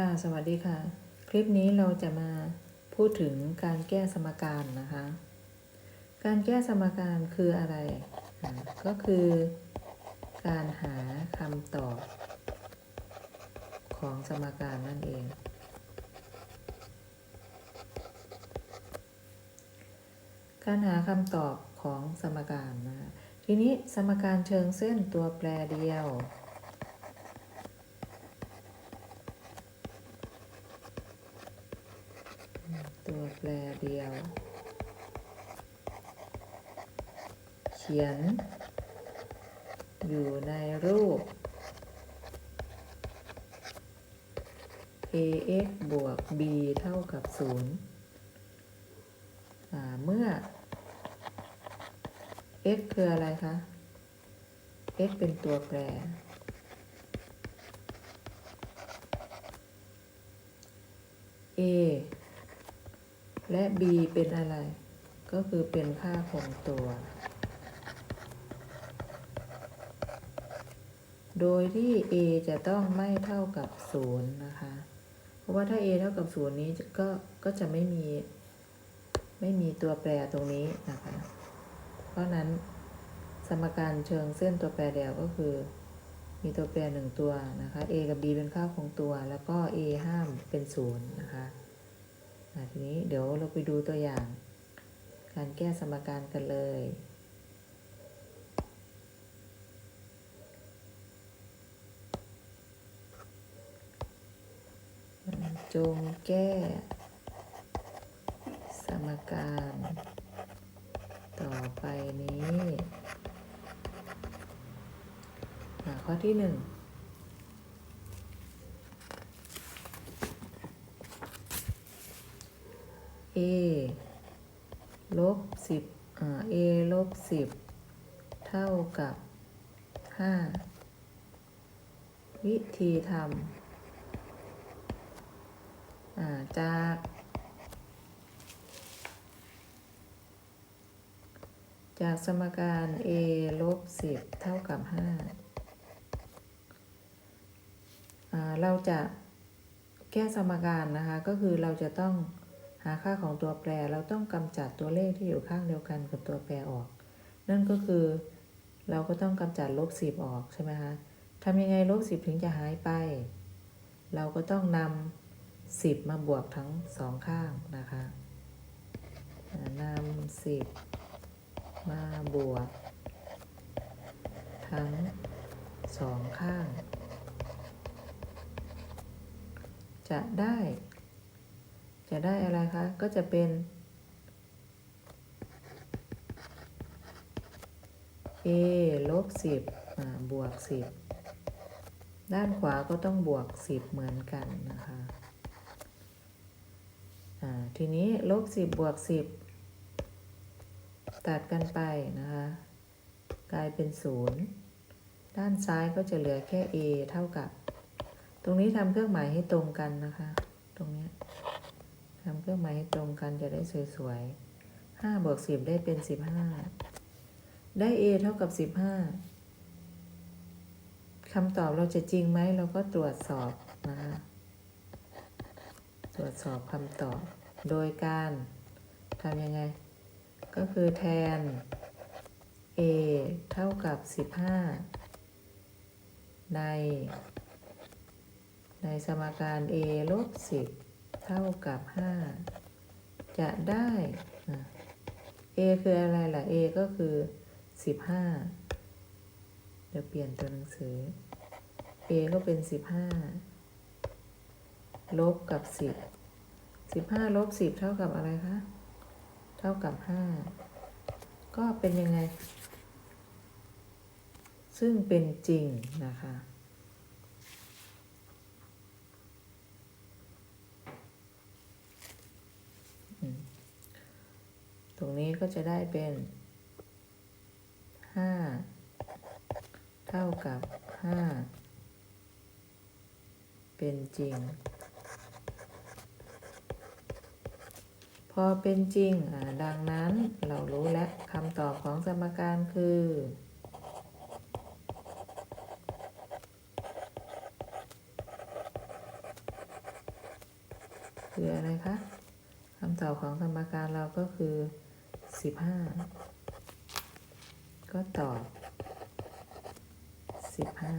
ค่ะ สวัสดีค่ะ คลิปนี้เราจะมาพูดถึงการแก้สมการนะคะ การแก้สมการคืออะไร ก็คือการหาคำตอบ ของสมการนั่นเอง การหาคำตอบของสมการนะคะทีนี้สมการเชิงเส้นตัวแปรเดียว ตัว แปรเดียว เขียน อยู่ในรูป ax บวก b เท่ากับ 0 เมื่อ x คืออะไรคะ x เป็นตัวแปร a และ b เป็นอะไร ก็คือเป็นค่าคงตัว โดยที่ a จะต้องไม่เท่ากับ 0 นะคะ เพราะว่าถ้า a เท่ากับ 0 นี้ก็ก็จะไม่มี ไม่มีตัวแปรตรงนี้นะคะ เพราะนั้นสมการเชิงเส้นตัวแปรเดียวก็คือ มีตัวแปรหนึ่งตัวนะคะ a กับ b เป็นค่าคงตัว แล้วก็ a ห้ามเป็น 0 นะคะอะ ทีนี้เดี๋ยวเราไปดูตัวอย่าง การแก้สมการกันเลย จงแก้สมการต่อไปนี้ ข้อที่หนึ่ง a ลบสิบอ่า a ลบ สิบเท่ากับห้าวิธีทำาจากจากสมการ a ลบสิบเท่ากับห้าเราจะแก้สมการนะคะ ก็คือเราจะต้องหาค่าของตัวแปร เราต้องกำจัดตัวเลขที่อยู่ข้างเดียวกันกับตัวแปรออก นั่นก็คือเราก็ต้องกำจัดลบสิบออกใช่ไหมคะทำยังไงลบสิบถึงจะหายไป เราก็ต้องนำสิบมาบวกทั้งสองข้างนะคะนำสิบมาบวก ทั้งสองข้าง จะได้ จะได้อะไรคะ ก็จะเป็น a ลบสิบบวกสิบด้านขวาก็ต้องบวกสิบเหมือนกันนะคะทีนี้ลบสิบบวกสิบตัดกันไปนะคะ กลายเป็นศูนย์ด้านซ้ายก็จะเหลือแค่ a เท่ากับ ตรงนี้ทำเครื่องหมายให้ตรงกันนะคะ ตรงนี้ทำเครื่องหมายให้ตรงกันจะได้สวยๆห้าบวกสิบได้เป็นสิบห้า ได้ a เท่ากับสิบห้าคำตอบเราจะจริงไหม เราก็ตรวจสอบนะคะตรวจสอบคำตอบ โดยการทำยังไง ก็คือแทน a เท่ากับ 15 ใน ในสมการ a ลบ 10 เท่ากับ 5 จะได้ a คืออะไรล่ะ a ก็คือ 15เดี๋ยวเปลี่ยนตัวหนังสือ a ก็เป็น15ลบกับ10 15ลบ10เท่ากับอะไรคะ เท่ากับ5ก็เป็นยังไง ซึ่งเป็นจริงนะคะตรงนี้ก็จะได้เป็น 5เท่ากับ5เป็นจริง พอเป็นจริง ดังนั้นเรารู้แล้วคำตอบของสมการคือคืออะไรคะคำตอบของสมการเราก็คือสิบห้า ก็ตอบสิบห้า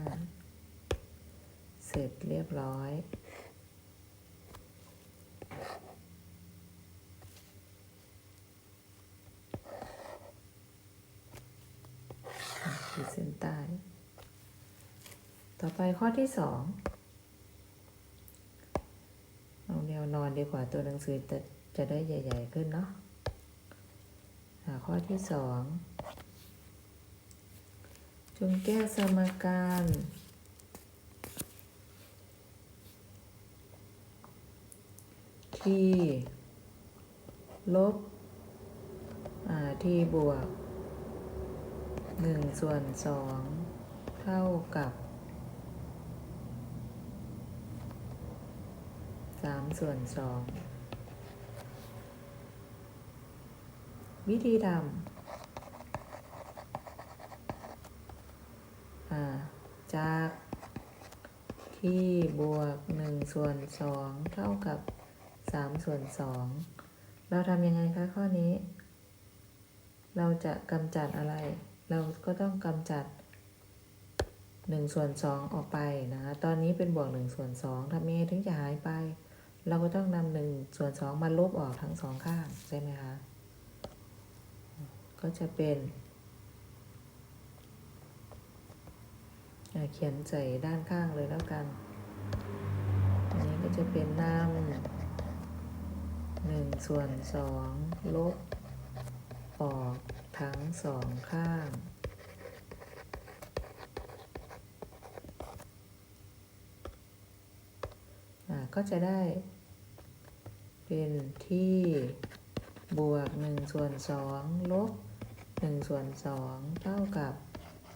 เสร็จเรียบร้อย ขีดเส้นใต้ ต่อไปข้อที่สองเอาแนวนอนดีกว่าตัวหนังสือจะจะได้ใหญ่ ๆ ขึ้นเนาะอ่าข้อที่สอง จงแก้สมการที่ลบ อ่าที่บวกหนึ่งส่วนสองเท่ากับสามส่วนสองวิธีทำอ่า จากที่บวกหนึ่งส่วนสองเท่ากับสามส่วนสองเราทำยังไงคะข้อนี้ เราจะกำจัดอะไร เราก็ต้องกำจัด1ส่วน2ออกไปนะคะตอนนี้เป็นบวก1ส่วน2ทำยังไงถึงจะหายไป เราก็ต้องนำ1ส่วน2มาลบออกทั้งสองข้างใช่ไหมคะ ก็จะเป็นอะ เขียนใส่ด้านข้างเลยแล้วกัน อันนี้ก็จะเป็นน้ำหนึ่งส่วนสองลบ ออกทั้งสองข้างอ่าก็จะได้ เป็นที่บวก1ส่วน2ลบ1ส่วน2เท่ากับ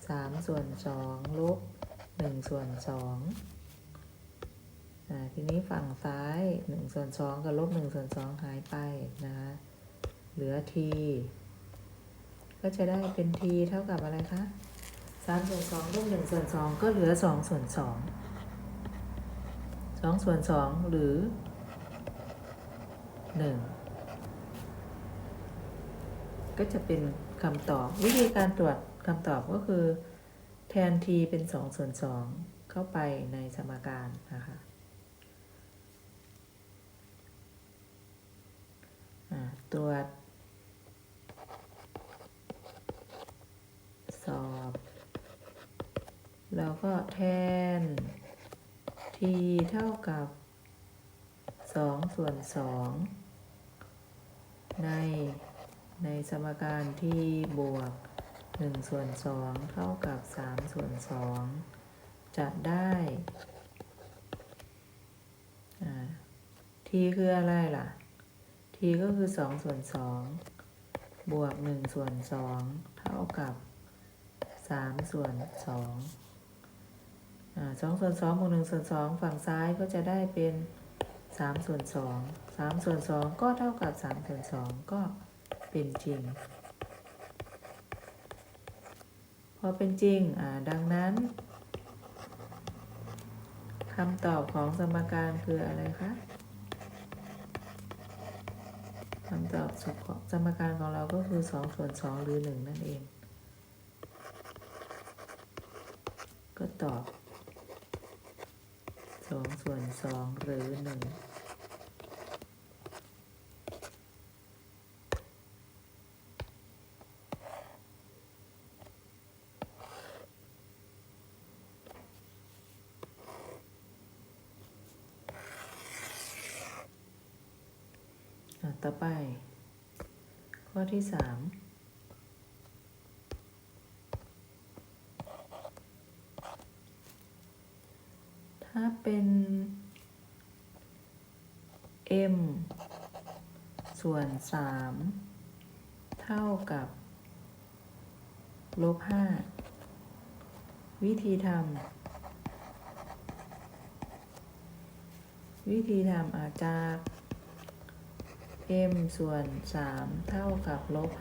3ส่วน2ลบ1ส่วน2อ่าทีนี้ฝั่งซ้าย1ส่วน2กับลบ1ส่วน2หายไปนะคะเหลือ t ก็จะได้เป็น t เท่ากับอะไรคะ3ส่วน2ลบ1ส่วน2ก็เหลือ2ส่วน2 2ส่วน2หรือ1ก็จะเป็นคำตอบวิธีการตรวจ คำตอบก็คือแทน t เป็น 2 ส่วน 2 เข้าไปในสมการนะคะตรวจ สอบ แล้วก็แทน t เท่ากับ 2 ส่วน 2 ในในสมการที่บวก 1ส่วน2เท่ากับ3ส่วน2จะได้อ่า t คืออะไรล่ะ t ก็คือ2ส่วน2บวก1ส่วน2เท่ากับ3ส่วน2อ่า2ส่วน2บวก1ส่วน2ฝั่งซ้ายก็จะได้เป็น3ส่วน2 3ส่วน2ก็เท่ากับ3ส่วน2ก็เป็นจริง พอเป็นจริง อ่า ดังนั้นคำตอบของสมการคืออะไรคะคำตอบของสมการของเราก็คือ2ส่วน2หรือ 1 นั่นเอง ก็ตอบ2ส่วน2หรือ 1 ต่อไป ข้อที่สามถ้าเป็น m ส่วนสามเท่ากับลบห้าวิธีทำวิธีทำอาจจะ m ส่วน 3 เท่ากับลบ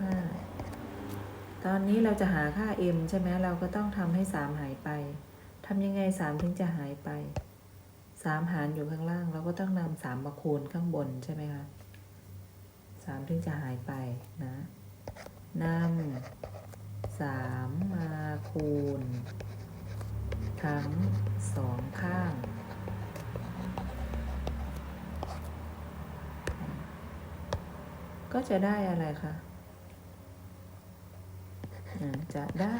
5ตอนนี้เราจะหาค่า m ใช่ไหมเราก็ต้องทำให้ 3 หายไปทำยังไง 3 ถึงจะหายไปสามหารอยู่ข้างล่าง เราก็ต้องนำสามมาคูณข้างบนใช่ไหมคะสามถึงจะหายไปนะนำสามมาคูณ ทั้งสองข้าง ก็จะได้อะไรคะอ่าจะได้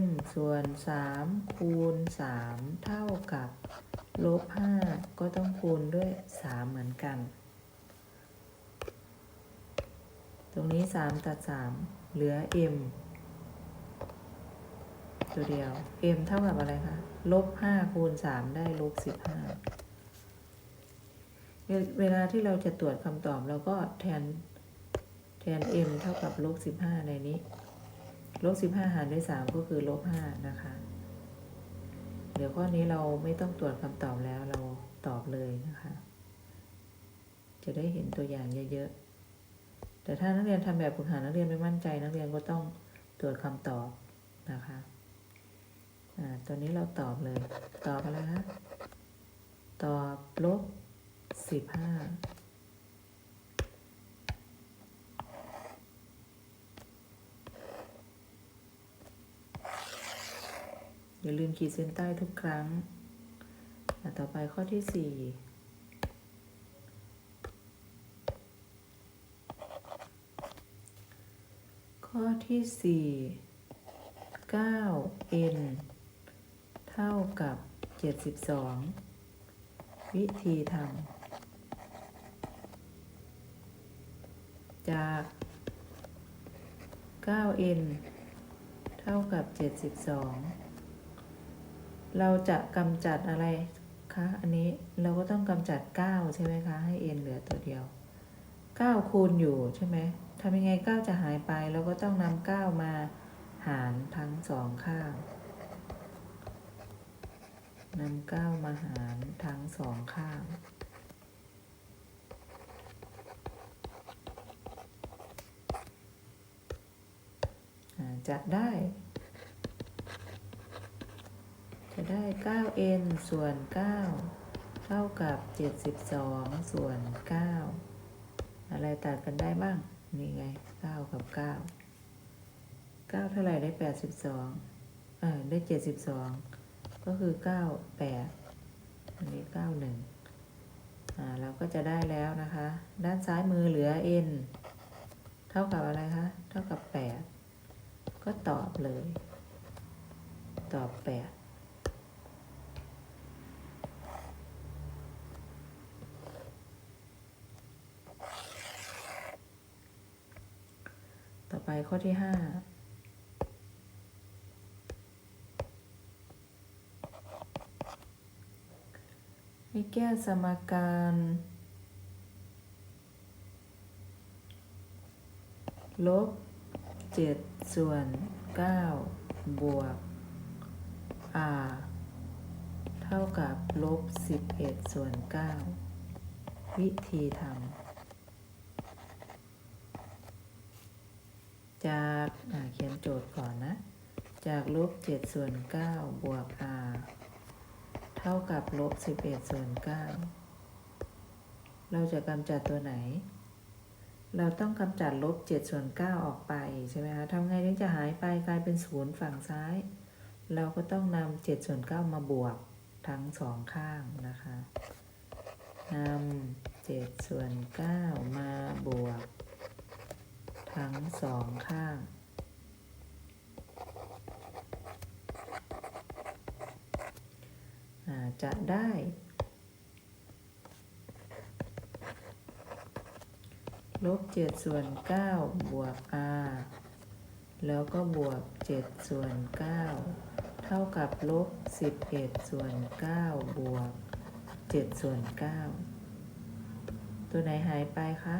m ส่วน 3 คูณ 3 เท่ากับลบ 5 ก็ต้องคูณด้วย 3 เหมือนกัน ตรงนี้ 3 ตัด 3 เหลือ m ตัวเดียว m เท่ากับอะไรคะ ลบ 5 คูณ 3 ได้ลบ 15 เวลาที่เราจะตรวจคำตอบเราก็แทนแทน m เท่ากับลบ15 ในนี้ ลบ15 หารด้วย 3 ก็คือลบ5นะคะ เดี๋ยวข้อนี้เราไม่ต้องตรวจคำตอบแล้วเราตอบเลยนะคะ จะได้เห็นตัวอย่างเยอะๆ แต่ถ้านักเรียนทำแบบฝึกหัดนักเรียนไม่มั่นใจ นักเรียนก็ต้องตรวจคำตอบนะคะอ่าตัวนี้เราตอบเลย ตอบอะไรคะตอบลบ 15อย่าลืมขีดเส้นใต้ทุกครั้ง ต่อไปข้อที่สี่ข้อที่สี่เก้า n เท่ากับเจ็ดสิบสอง วิธีทำ จากเก้า n เท่ากับเจ็ดสิบสองเราจะกำจัดอะไรคะ อันนี้เราก็ต้องกำจัด 9 ใช่ไหมคะ ให้ n เหลือตัวเดียว 9 คูณอยู่ใช่ไหมทำยังไง 9 จะหายไป เราก็ต้องนำ9 มาหารทั้งสองข้างนำ9มาหารทั้งสองข้าง จะได้ จะได้ 9n ส่วน 9 เท่ากับ 72 ส่วน 9 อะไรตัดกันได้บ้าง นี่ไง 9 กับ 9 9 เท่าไหร่ได้ 82เออได้ 72 ก็คือ 9 8 อันนี้ 91อ่าเราก็จะได้แล้วนะคะ ด้านซ้ายมือเหลือ n เท่ากับอะไรคะ เท่ากับ 8 ก็ตอบเลย ตอบ8ต่อไปข้อที่ห้าให้แก้สมการลบเจ็ด ส่วนเก้าบวก r เท่ากับลบสิบเอ็ดส่วนเก้าวิธีทำจากาเขียนโจทย์ก่อนนะ จากลบ 7 ส่วน 9 บวก r เท่ากับลบ 11 ส่วน 9 เราจะกำจัดตัวไหน เราต้องกำจัดลบ7ส่วน9ออกไปใช่ไหมคะทำไงถึงจะหายไปกลายเป็นศูนย์ฝั่งซ้าย เราก็ต้องนำ7ส่วน9มาบวกทั้งสองข้างนะคะนำ7ส่วน9มาบวก ทั้งสองข้าง จะได้ ลบเจ็ดส่วนเก้าบวก r แล้วก็บวกเจ็ดส่วนเก้าเท่ากับลบสิบเอ็ดส่วนเก้าบวกเจ็ดส่วนเก้าตัวไหนหายไปคะ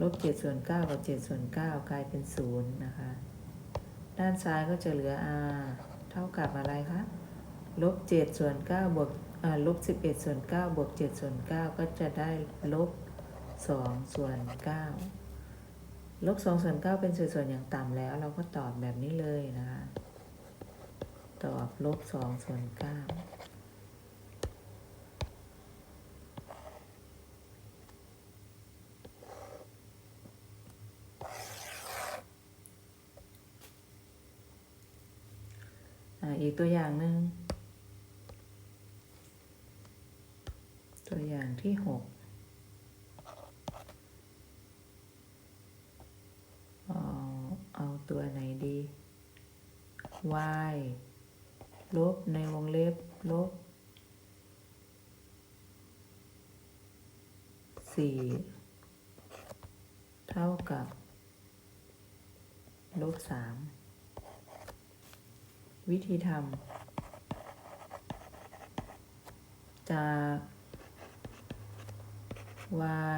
ลบ7ส่วน9กับ7ส่วน9กลายเป็น0นะคะ ด้านซ้ายก็จะเหลือ r เท่ากับอะไรคะลบ7ส่วน9บวกลบ11ส่วน9บวก7ส่วน9ก็จะได้ลบ สองส่วนเก้าลบสองส่วนเก้าเป็นสัดส่วนอย่างต่ำแล้ว เราก็ตอบแบบนี้เลยนะคะ ตอบลบสองส่วนเก้าอีกตัวอย่างหนึ่งตัวอย่างที่หก ตัวไหนดี y ลบในวงเล็บ ลบสี่เท่ากับ ลบสามวิธีทำจาก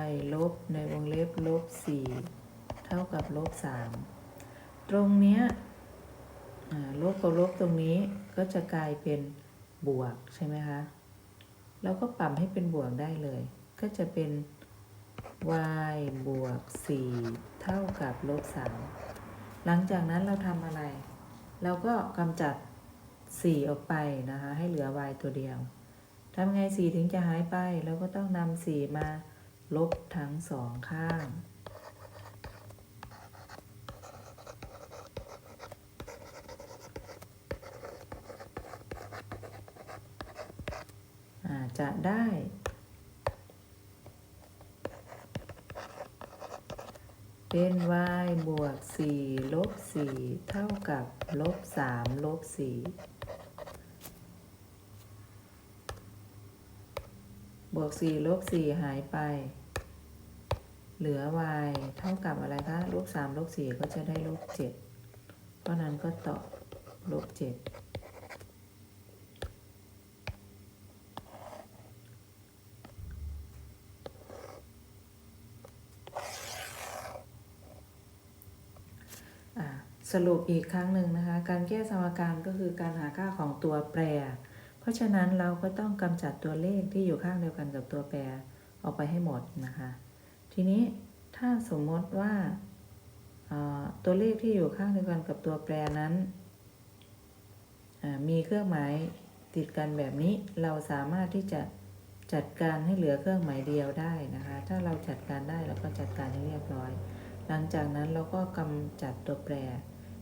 y ลบในวงเล็บ ลบสี่เท่ากับลบสาม ตรงเนี้ยลบกับลบตรงนี้ก็จะกลายเป็นบวกใช่ไหมคะเราก็ปรับให้เป็นบวกได้เลย ก็จะเป็น y บวก 4 เท่ากับลบ 3 หลังจากนั้นเราทำอะไร เราก็กำจัด 4 ออกไปนะคะ ให้เหลือ y ตัวเดียว ทำไง 4 ถึงจะหายไป เราก็ต้องนำ4มาลบทั้งสองข้าง อ่าจะได้ เป็น y บวก 4 ลบ 4 เท่ากับ ลบ 3 ลบ 4 บวก 4 ลบ 4 หายไป เหลือ y เท่ากับอะไรคะ ลบ 3 ลบ 4 ก็จะได้ลบ 7 เพราะนั้นก็ตอบลบ 7 อะ สรุปอีกครั้งหนึ่งนะคะ การแก้สมการก็คือการหาค่าของตัวแปร เพราะฉะนั้นเราก็ต้องกำจัดตัวเลขที่อยู่ข้างเดียวกันกับตัวแปรออกไปให้หมดนะคะ ทีนี้ถ้าสมมติว่าตัวเลขที่อยู่ข้างเดียวกันกับตัวแปรนั้น มีเครื่องหมายติดกันแบบนี้ เราสามารถที่จะจัดการให้เหลือเครื่องหมายเดียวได้นะคะ ถ้าเราจัดการได้เราก็จัดการให้เรียบร้อย หลังจากนั้นเราก็กำจัดตัวแปร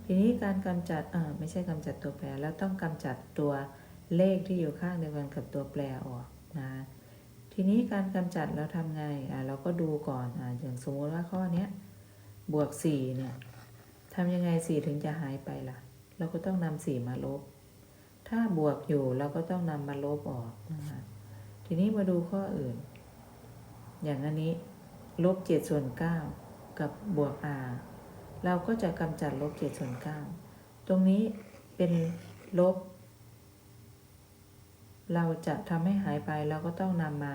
ทีนี้การกำจัดเออไม่ใช่กำจัดตัวแปร แล้วต้องกำจัดตัวเลขที่อยู่ข้างเดียวกันกับตัวแปรออกนะทีนี้การกำจัดเราทำไงอ่าเราก็ดูก่อนอ่าอย่างสมมติว่าข้อเนี้ยบวกสี่เนี่ยทำยังไงสี่ถึงจะหายไปล่ะ เราก็ต้องนำสี่มาลบ ถ้าบวกอยู่เราก็ต้องนำมาลบออกนะคะทีนี้มาดูข้ออื่น อย่างอันนี้ลบเจ็ดส่วนเก้ากับบวก r เราก็จะกำจัดลบ7ส่วน9ตรงนี้เป็นลบ เราจะทำให้หายไปเราก็ต้องนำมา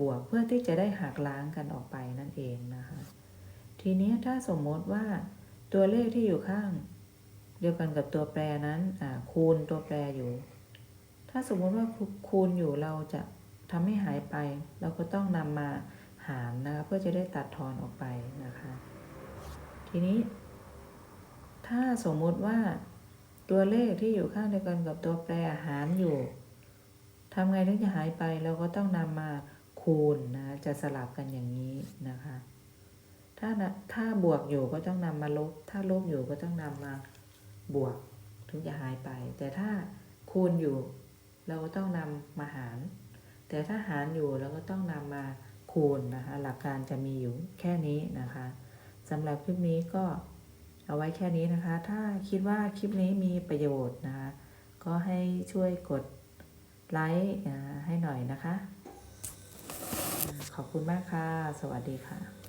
บวกเพื่อที่จะได้หักล้างกันออกไปนั่นเองนะคะ ทีนี้ถ้าสมมติว่าตัวเลขที่อยู่ข้าง เดียวกันกับตัวแปรนั้นคูณตัวแปรอยู่ ถ้าสมมติว่าคูณอยู่เราจะทำให้หายไป เราก็ต้องนำมาหารนะคะเพื่อจะได้ตัดทอนออกไปนะคะ ทีนี้ ถ้าสมมุติว่าตัวเลขที่อยู่ข้างเดียวกันกับตัวแปรหารอยู่ทำไงถึงจะหายไปเราก็ต้องนำมาคูณนะจะสลับกันอย่างนี้นะคะ ถ้าถ้าบวกอยู่ก็ต้องนำมาลบ ถ้าลบอยู่ก็ต้องนำมาบวกถึงจะหายไป แต่ถ้าคูณอยู่ เราก็ต้องนำมาหาร แต่ถ้าหารอยู่เราก็ต้องนำมาคูณนะคะ หลักการจะมีอยู่แค่นี้นะคะสำหรับคลิปนี้ก็ เอาไว้แค่นี้นะคะ ถ้าคิดว่าคลิปนี้มีประโยชน์นะคะก็ให้ช่วยกดไลค์ให้หน่อยนะคะ ขอบคุณมากค่ะ สวัสดีค่ะ